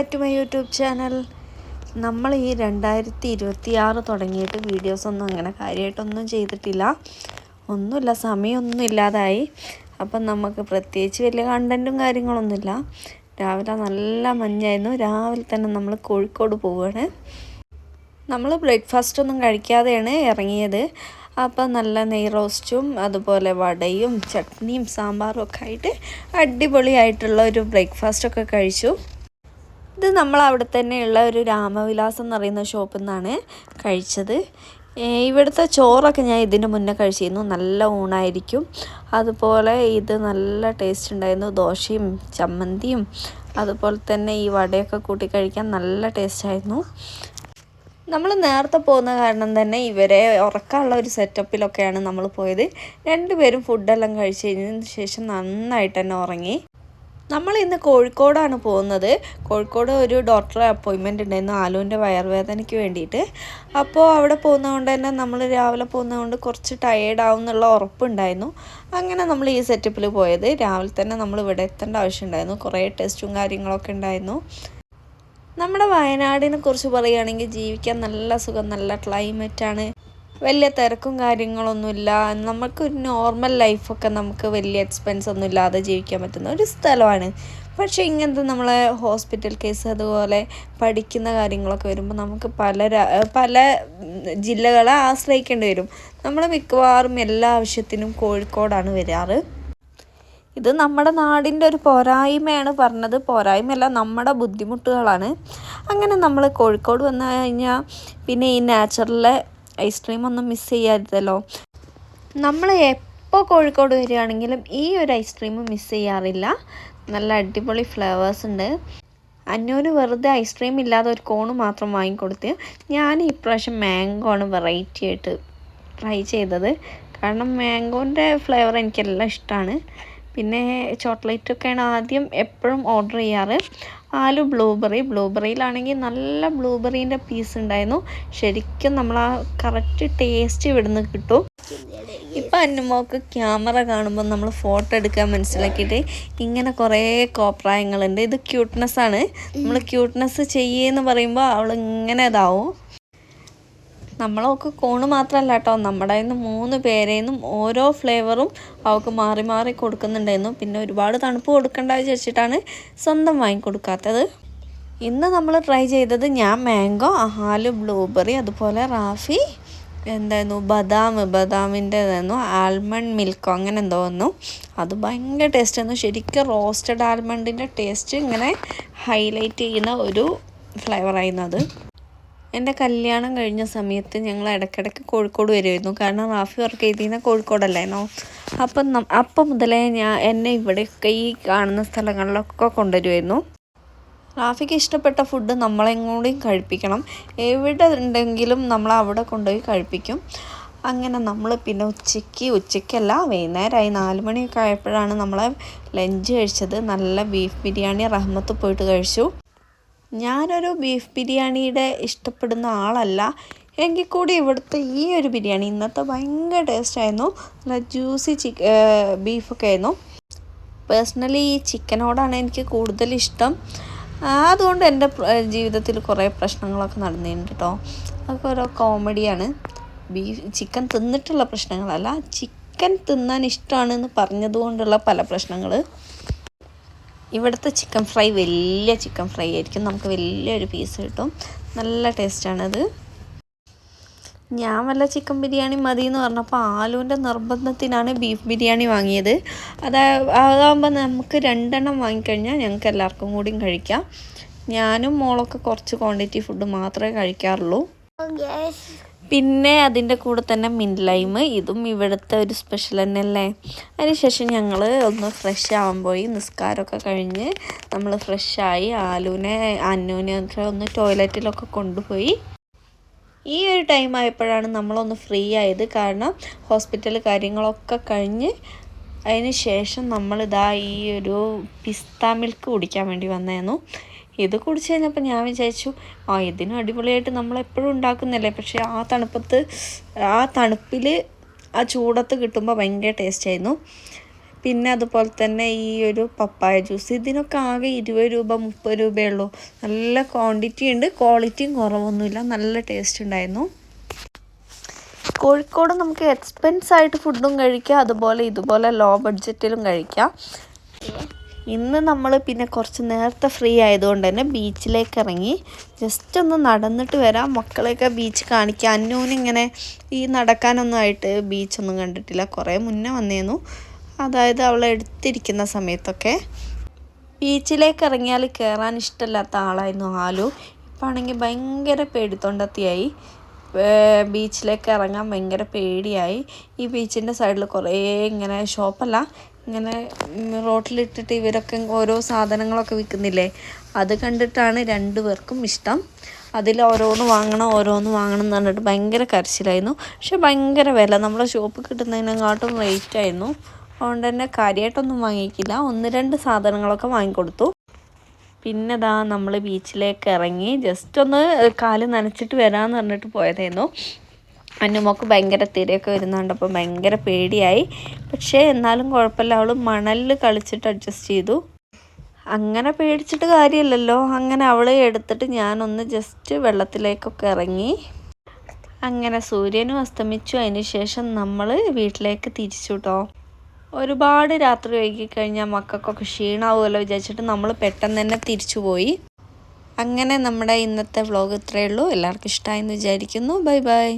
Back to my YouTube channel നമ്മൾ ഈ രണ്ടായിരത്തി ഇരുപത്തി ആറ് തുടങ്ങിയിട്ട് വീഡിയോസൊന്നും അങ്ങനെ കാര്യമായിട്ടൊന്നും ചെയ്തിട്ടില്ല. ഒന്നുമില്ല സമയമൊന്നും ഇല്ലാതായി. അപ്പം നമുക്ക് പ്രത്യേകിച്ച് വലിയ കണ്ടന്റും കാര്യങ്ങളൊന്നുമില്ല. രാവിലെ നല്ല മഞ്ഞായിരുന്നു. രാവിലെ തന്നെ നമ്മൾ കോഴിക്കോട് പോവുകയാണ് നമ്മൾ ബ്രേക്ക്ഫാസ്റ്റ് ഒന്നും കഴിക്കാതെയാണ് ഇറങ്ങിയത്. അപ്പോൾ നല്ല നെയ് റോസ്റ്റും അതുപോലെ വടയും ചട്നിയും സാമ്പാറും ഒക്കെ ആയിട്ട് അടിപൊളിയായിട്ടുള്ള ഒരു ബ്രേക്ക്ഫാസ്റ്റൊക്കെ കഴിച്ചു. ഇത് നമ്മൾ അവിടെ തന്നെയുള്ള ഒരു രാമവിലാസം എന്ന് പറയുന്ന ഷോപ്പിൽ നിന്നാണ് കഴിച്ചത് ഇവിടുത്തെ ചോറൊക്കെ ഞാൻ ഇതിന് മുന്നേ കഴിച്ചിരുന്നു. നല്ല ഊണായിരിക്കും. അതുപോലെ ഇത് നല്ല ടേസ്റ്റ് ഉണ്ടായിരുന്നു. ദോശയും ചമ്മന്തിയും അതുപോലെ തന്നെ ഈ വടയൊക്കെ കൂട്ടി കഴിക്കാൻ നല്ല ടേസ്റ്റായിരുന്നു നമ്മൾ നേരത്തെ പോകുന്ന കാരണം തന്നെ ഇവരെ ഉറക്കാനുള്ള ഒരു സെറ്റപ്പിലൊക്കെയാണ് നമ്മൾ പോയത്. രണ്ടുപേരും ഫുഡെല്ലാം കഴിച്ച് കഴിഞ്ഞതിന് ശേഷം നന്നായിട്ട് തന്നെ ഉറങ്ങി. നമ്മൾ ഇന്ന് കോഴിക്കോടാണ് പോകുന്നത്. കോഴിക്കോട് ഒരു ഡോക്ടറെ അപ്പോയിൻമെന്റ് ഉണ്ടായിരുന്നു. ആലുവിന്റെ വയർവേദനയ്ക്ക് വേണ്ടിയിട്ട്. അപ്പോൾ അവിടെ പോകുന്നതുകൊണ്ട് തന്നെ നമ്മൾ രാവിലെ പോകുന്നതുകൊണ്ട് കുറച്ച് ടയേർഡ് ആവും എന്നുള്ള ഉറപ്പുണ്ടായിരുന്നു. അങ്ങനെ നമ്മൾ ഈ സെറ്റപ്പിൽ പോയത്. രാവിലെ തന്നെ നമ്മൾ ഇവിടെ എത്തേണ്ട ആവശ്യമുണ്ടായിരുന്നു. കുറേ ടെസ്റ്റും കാര്യങ്ങളൊക്കെ ഉണ്ടായിരുന്നു. നമ്മുടെ വയനാടിനെ കുറിച്ച് പറയുകയാണെങ്കിൽ ജീവിക്കാൻ നല്ല സുഖം നല്ല ക്ലൈമറ്റാണ് വലിയ തിരക്കും കാര്യങ്ങളൊന്നുമില്ല. നമുക്കൊരു നോർമൽ ലൈഫൊക്കെ നമുക്ക് വലിയ എക്സ്പെൻസ് ഒന്നും ഇല്ലാതെ ജീവിക്കാൻ പറ്റുന്ന ഒരു സ്ഥലമാണ്. പക്ഷേ ഇങ്ങനത്തെ നമ്മളെ ഹോസ്പിറ്റൽ കേസ് അതുപോലെ പഠിക്കുന്ന കാര്യങ്ങളൊക്കെ വരുമ്പോൾ നമുക്ക് പല പല ജില്ലകളെ ആശ്രയിക്കേണ്ടി വരും. നമ്മൾ മിക്കവാറും എല്ലാ ആവശ്യത്തിനും കോഴിക്കോടാണ് വരാറ്. ഇത് നമ്മുടെ നാടിന്റെ ഒരു പോരായ്മയാണ് പറഞ്ഞത്. പോരായ്മയല്ല നമ്മുടെ ബുദ്ധിമുട്ടുകളാണ്. അങ്ങനെ നമ്മൾ കോഴിക്കോട് വന്നു കഴിഞ്ഞാൽ പിന്നെ ഈ നാച്ചുറലെ ഐസ്ക്രീം ഒന്നും മിസ് ചെയ്യരുതല്ലോ നമ്മൾ എപ്പോൾ കോഴിക്കോട് വരികയാണെങ്കിലും ഈ ഒരു ഐസ്ക്രീം മിസ് ചെയ്യാറില്ല. നല്ല അടിപൊളി ഫ്ലേവേഴ്സ് ഉണ്ട്. അന്നൂന് വെറുതെ ഐസ്ക്രീം ഇല്ലാതെ ഒരു കോണ് മാത്രം വാങ്ങിക്കൊടുത്ത് ഞാൻ ഇപ്രാവശ്യം മാംഗോ ആണ് വെറൈറ്റി ആയിട്ട് ട്രൈ ചെയ്തത്. കാരണം മാംഗോന്റെ ഫ്ലേവർ എനിക്കെല്ലാം ഇഷ്ടമാണ് പിന്നെ ചോക്ലേറ്റ് ചോക്ലേറ്റൊക്കെയാണ് ആദ്യം എപ്പോഴും ഓർഡർ ചെയ്യാറ്. ആലു ബ്ലൂബെറി ബ്ലൂബെറിയിലാണെങ്കിൽ നല്ല ബ്ലൂബെറീന്റെ പീസ് ഉണ്ടായിരുന്നു. ശരിക്കും നമ്മൾ ആ കറക്റ്റ് ടേസ്റ്റ് ഇവിടുന്ന് കിട്ടും. ഇപ്പം അന്നുമോക്ക് ക്യാമറ കാണുമ്പോൾ നമ്മൾ ഫോട്ടോ എടുക്കാൻ മനസ്സിലാക്കിയിട്ട് ഇങ്ങനെ കുറേ കോപ്രായങ്ങളുണ്ട്. ഇത് ക്യൂട്ട്നെസ്സാണ് നമ്മൾ ക്യൂട്ട്നെസ് ചെയ്യുന്നു പറയുമ്പോൾ അവൾ ഇങ്ങനെ ഇതാവും. നമ്മളൊക്കെ കോണ് മാത്രമല്ല കേട്ടോ നമ്മുടെ നിന്ന് മൂന്ന് പേരേന്നും ഓരോ ഫ്ലേവറും അവൾക്ക് മാറി മാറി കൊടുക്കുന്നുണ്ടായിരുന്നു. പിന്നെ ഒരുപാട് തണുപ്പ് കൊടുക്കണ്ട വിചാരിച്ചിട്ടാണ് സ്വന്തം വാങ്ങിക്കൊടുക്കാത്തത് ഇന്ന് നമ്മൾ ട്രൈ ചെയ്തത് ഞാൻ മാംഗോ അഹാൽ ബ്ലൂബെറി അതുപോലെ റാഫി എന്തായിരുന്നു ബദാം ബദാമിന്റെതായിരുന്നു ആൽമണ്ട് മിൽക്കോ അങ്ങനെ എന്തോ വന്നു. അത് ഭയങ്കര ടേസ്റ്റ് ആയിരുന്നു. ശരിക്കും റോസ്റ്റഡ് ആൽമണ്ടിന്റെ ടേസ്റ്റ് ഇങ്ങനെ ഹൈലൈറ്റ് ചെയ്യുന്ന ഒരു ഫ്ലേവറായിരുന്നു അത്. എന്റെ കല്യാണം കഴിഞ്ഞ സമയത്ത് ഞങ്ങൾ ഇടയ്ക്കിടയ്ക്ക് കോഴിക്കോട് വരുമായിരുന്നു. കാരണം റാഫി വർക്ക് ചെയ്തിരുന്ന കോഴിക്കോടല്ലായിരുന്നോ? അപ്പം അപ്പം മുതലേ ഞാൻ എന്നെ ഇവിടെയൊക്കെ ഈ കാണുന്ന സ്ഥലങ്ങളിലൊക്കെ കൊണ്ടുവരുമായിരുന്നു. റാഫിക്ക് ഇഷ്ടപ്പെട്ട ഫുഡ് നമ്മളെയും കൂടി കഴിപ്പിക്കണം. എവിടെ ഉണ്ടെങ്കിലും നമ്മൾ അവിടെ കൊണ്ടുപോയി കഴിപ്പിക്കും. അങ്ങനെ നമ്മൾ പിന്നെ ഉച്ചയ്ക്ക് ഉച്ചയ്ക്കല്ല വൈകുന്നേരമായി നാല് മണിയൊക്കെ ആയപ്പോഴാണ് നമ്മളെ ലഞ്ച് കഴിച്ചത്. നല്ല ബീഫ് ബിരിയാണി റഹ്മത്ത് പോയിട്ട് കഴിച്ചു. ഞാനൊരു ബീഫ് ബിരിയാണിയുടെ ഇഷ്ടപ്പെടുന്ന ആളല്ല. എങ്കിൽ കൂടി ഇവിടുത്തെ ഈ ഒരു ബിരിയാണി ഇന്നത്തെ ഭയങ്കര ടേസ്റ്റായിരുന്നു നല്ല ജ്യൂസി ചിക്ക ബീഫൊക്കെ ആയിരുന്നു. പേഴ്സണലി ഈ ചിക്കനോടാണ് എനിക്ക് കൂടുതൽ ഇഷ്ടം. അതുകൊണ്ട് എന്റെ ജീവിതത്തിൽ കുറേ പ്രശ്നങ്ങളൊക്കെ നടന്നിട്ടുണ്ട് കേട്ടോ അതൊക്കെ ഓരോ കോമഡിയാണ് ബീഫ് ചിക്കൻ തിന്നിട്ടുള്ള പ്രശ്നങ്ങളല്ല. ചിക്കൻ തിന്നാൻ ഇഷ്ടമാണെന്ന് പറഞ്ഞതുകൊണ്ടുള്ള പല പ്രശ്നങ്ങൾ ഇവിടുത്തെ ചിക്കൻ ഫ്രൈ വലിയ ചിക്കൻ ഫ്രൈ ആയിരിക്കും. നമുക്ക് വലിയൊരു പീസ് കിട്ടും. നല്ല ടേസ്റ്റാണത് ഞാൻ വല്ല ചിക്കൻ ബിരിയാണി മതി എന്ന് പറഞ്ഞപ്പോൾ ആലുവിന്റെ നിർബന്ധത്തിനാണ് ബീഫ് ബിരിയാണി വാങ്ങിയത്. അതാ അതാകുമ്പോൾ നമുക്ക് രണ്ടെണ്ണം വാങ്ങിക്കഴിഞ്ഞാൽ ഞങ്ങൾക്ക് എല്ലാവർക്കും കൂടിയും കഴിക്കാം. ഞാനും മോളൊക്കെ കുറച്ച് ക്വാണ്ടിറ്റി ഫുഡ് മാത്രമേ കഴിക്കാറുള്ളൂ. പിന്നെ അതിന്റെ കൂടെ തന്നെ ലൈം ഇതും ഇവിടുത്തെ ഒരു സ്പെഷ്യൽ തന്നെയല്ലേ? അതിനുശേഷം ഞങ്ങൾ ഒന്ന് ഫ്രഷ് ആവാൻ പോയി. നിസ്കാരമൊക്കെ കഴിഞ്ഞ് നമ്മൾ ഫ്രഷായി ആലുവിനെ അന്നുവിനെ ഒന്ന് ടോയ്ലറ്റിലൊക്കെ കൊണ്ടുപോയി. ഈ ഒരു ടൈം ആയപ്പോഴാണ് നമ്മളൊന്ന് ഫ്രീ ആയത്. കാരണം ഹോസ്പിറ്റൽ കാര്യങ്ങളൊക്കെ കഴിഞ്ഞ് അതിന് ശേഷം നമ്മളിതാ ഈ ഒരു പിസ്ത മിൽക്ക് കുടിക്കാൻ വേണ്ടി വന്നായിരുന്നു ഇത് കുടിച്ച് കഴിഞ്ഞപ്പോൾ ഞാൻ വിചാരിച്ചു ആ ഇതിനും അടിപൊളിയായിട്ട് നമ്മൾ എപ്പോഴും ഉണ്ടാക്കുന്നല്ലേ? പക്ഷേ ആ തണുപ്പത്ത് ആ തണുപ്പിൽ ആ ചൂടത്ത് കിട്ടുമ്പോൾ ഭയങ്കര ടേസ്റ്റ് ആയിരുന്നു. പിന്നെ അതുപോലെ തന്നെ ഈ ഒരു പപ്പായ ജ്യൂസ് ഇതിനൊക്കെ ആകെ ഇരുപത് രൂപ മുപ്പത് രൂപയേ ഉള്ളൂ. നല്ല ക്വാണ്ടിറ്റി ഉണ്ട് ക്വാളിറ്റിയും കുറവൊന്നുമില്ല. നല്ല ടേസ്റ്റ് ഉണ്ടായിരുന്നു. കോഴിക്കോട് നമുക്ക് എക്സ്പെൻസ് ആയിട്ട് ഫുഡും കഴിക്കാം. അതുപോലെ ഇതുപോലെ ലോ ബഡ്ജറ്റിലും കഴിക്കാം. ഇന്ന് നമ്മൾ പിന്നെ കുറച്ച് നേരത്തെ ഫ്രീ ആയതുകൊണ്ട് തന്നെ ബീച്ചിലേക്ക് ഇറങ്ങി. ജസ്റ്റ് ഒന്ന് നടന്നിട്ട് വരാം. മക്കളെയൊക്കെ ബീച്ച് കാണിക്കാം. അന്നൂനിങ്ങനെ ഈ നടക്കാനൊന്നും ആയിട്ട് ബീച്ചൊന്നും കണ്ടിട്ടില്ല. കുറേ മുന്നേ വന്നേന്നു. അതായത് അവളെ എടുത്തിരിക്കുന്ന സമയത്തൊക്കെ. ബീച്ചിലേക്ക് ഇറങ്ങിയാൽ കയറാൻ ഇഷ്ടമില്ലാത്ത ആളായിരുന്നു ആലു ഇപ്പം ആണെങ്കിൽ ഭയങ്കര പേടിത്തൊണ്ടത്തിയായി ബീച്ചിലേക്ക് ഇറങ്ങാൻ ഭയങ്കര പേടിയായി. ഈ ബീച്ചിന്റെ സൈഡിൽ കുറേ ഇങ്ങനെ ഷോപ്പല്ല ഇങ്ങനെ റോട്ടിലിട്ടിട്ട് ഇവരൊക്കെ ഓരോ സാധനങ്ങളൊക്കെ വിൽക്കുന്നില്ലേ? അത് കണ്ടിട്ടാണ് രണ്ടു പേർക്കും ഇഷ്ടം. അതിൽ ഓരോന്ന് വാങ്ങണം ഓരോന്ന് വാങ്ങണം എന്ന് പറഞ്ഞിട്ട് ഭയങ്കര കരച്ചിലായിരുന്നു. പക്ഷെ ഭയങ്കര വില. നമ്മുടെ ഷോപ്പിൽ കിട്ടുന്നതിനെക്കാട്ടും റേറ്റ് ആയിരുന്നു. അതുകൊണ്ട് തന്നെ കാര്യമായിട്ടൊന്നും വാങ്ങിക്കില്ല ഒന്ന് രണ്ട് സാധനങ്ങളൊക്കെ വാങ്ങിക്കൊടുത്തു. പിന്നെ ദാ നമ്മൾ ബീച്ചിലേക്ക് ഇറങ്ങി ജസ്റ്റ് ഒന്ന് കാൽ നനച്ചിട്ട് വരാമെന്ന് പറഞ്ഞിട്ട് പോയതായിരുന്നു. അന്നുമോക്ക് ഭയങ്കര തിരയൊക്കെ വരുന്നുണ്ടപ്പോൾ ഭയങ്കര പേടിയായി. പക്ഷേ എന്നാലും കുഴപ്പമില്ല അവൾ മണലിൽ കളിച്ചിട്ട് അഡ്ജസ്റ്റ് ചെയ്തു. അങ്ങനെ പേടിച്ചിട്ട് കാര്യമില്ലല്ലോ. അങ്ങനെ അവളെ എടുത്തിട്ട് ഞാനൊന്ന് ജസ്റ്റ് വെള്ളത്തിലേക്കൊക്കെ ഇറങ്ങി. അങ്ങനെ സൂര്യനും അസ്തമിച്ചു. അതിന് ശേഷം നമ്മൾ വീട്ടിലേക്ക് തിരിച്ചു കേട്ടോ ഒരുപാട് രാത്രി വൈകി കഴിഞ്ഞാൽ മക്കൾക്കൊക്കെ ക്ഷീണാവുമല്ലോ വിചാരിച്ചിട്ട് നമ്മൾ പെട്ടെന്ന് തന്നെ തിരിച്ചു പോയി. അങ്ങനെ നമ്മുടെ ഇന്നത്തെ വ്ളോഗ് ഇത്രയേ ഉള്ളൂ. എല്ലാവർക്കും ഇഷ്ടമായെന്ന് വിചാരിക്കുന്നു. Bye bye.